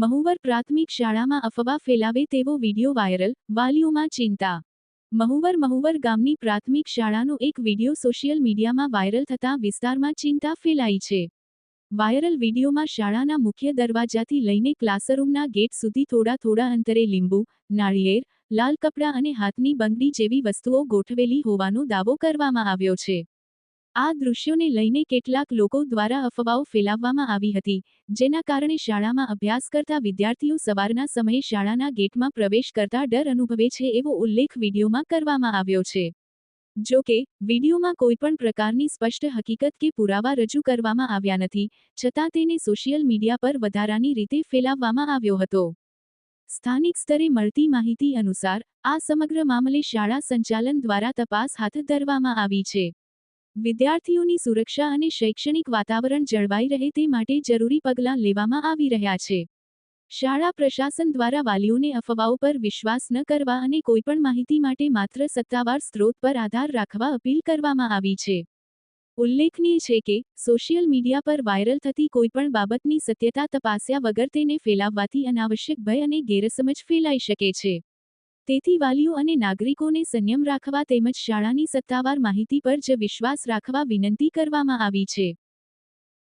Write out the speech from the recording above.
મહુવર પ્રાથમિક શાળામાં અફવા ફેલાવે તેવો વિડિયો વાયરલ, વાલીઓમાં ચિંતા. મહુવર મહુવર ગામની પ્રાથમિક શાળાનો એક વિડિયો સોશિયલ મીડિયામાં વાયરલ થતાં વિસ્તારમાં ચિંતા ફેલાઈ છે. વાયરલ વિડિયોમાં શાળાના મુખ્ય દરવાજાથી લઈને ક્લાસરૂમના ગેટ સુધી થોડા થોડા અંતરે લીંબુ, નાળિયેર, લાલ કપડાં અને હાથની બંગડી જેવી વસ્તુઓ ગોઠવેલી હોવાનો દાવો કરવામાં આવ્યો છે. આ દૃશ્યોને લઈને કેટલાક લોકો દ્વારા અફવાઓ ફેલાવવામાં આવી હતી, જેના કારણે શાળામાં અભ્યાસ કરતા વિદ્યાર્થીઓ સવારના સમયે શાળાના ગેટમાં પ્રવેશ કરતા ડર અનુભવે છે એવો ઉલ્લેખ વિડીયોમાં કરવામાં આવ્યો છે. જો કે, વિડીયોમાં કોઈપણ પ્રકારની સ્પષ્ટ હકીકત કે પુરાવા રજૂ કરવામાં આવ્યા નથી, છતાં તેને સોશિયલ મીડિયા પર વધારાની રીતે ફેલાવવામાં આવ્યો હતો. સ્થાનિક સ્તરે મળતી માહિતી અનુસાર, આ સમગ્ર મામલે શાળા સંચાલન દ્વારા તપાસ હાથ ધરવામાં આવી છે. વિદ્યાર્થીઓની સુરક્ષા અને શૈક્ષણિક વાતાવરણ જળવાઈ રહે તે માટે જરૂરી પગલાં લેવામાં આવી રહ્યા છે. શાળા પ્રશાસન દ્વારા વાલીઓને અફવાઓ પર વિશ્વાસ ન કરવા અને કોઈપણ માહિતી માટે માત્ર સત્તાવાર સ્ત્રોત પર આધાર રાખવા અપીલ કરવામાં આવી છે. ઉલ્લેખનીય છે કે, સોશિયલ મીડિયા પર વાયરલ થતી કોઈપણ બાબતની સત્યતા તપાસ્યા વગર તેને ફેલાવવાથી અનાવશ્યક ભય અને ગેરસમજ ફેલાઈ શકે છે. તેથી વાલીઓ અને નાગરિકોને સંયમ રાખવા તેમજ શાળાની સત્તાવાર માહિતી પર જ વિશ્વાસ રાખવા વિનંતી કરવામાં આવી છે.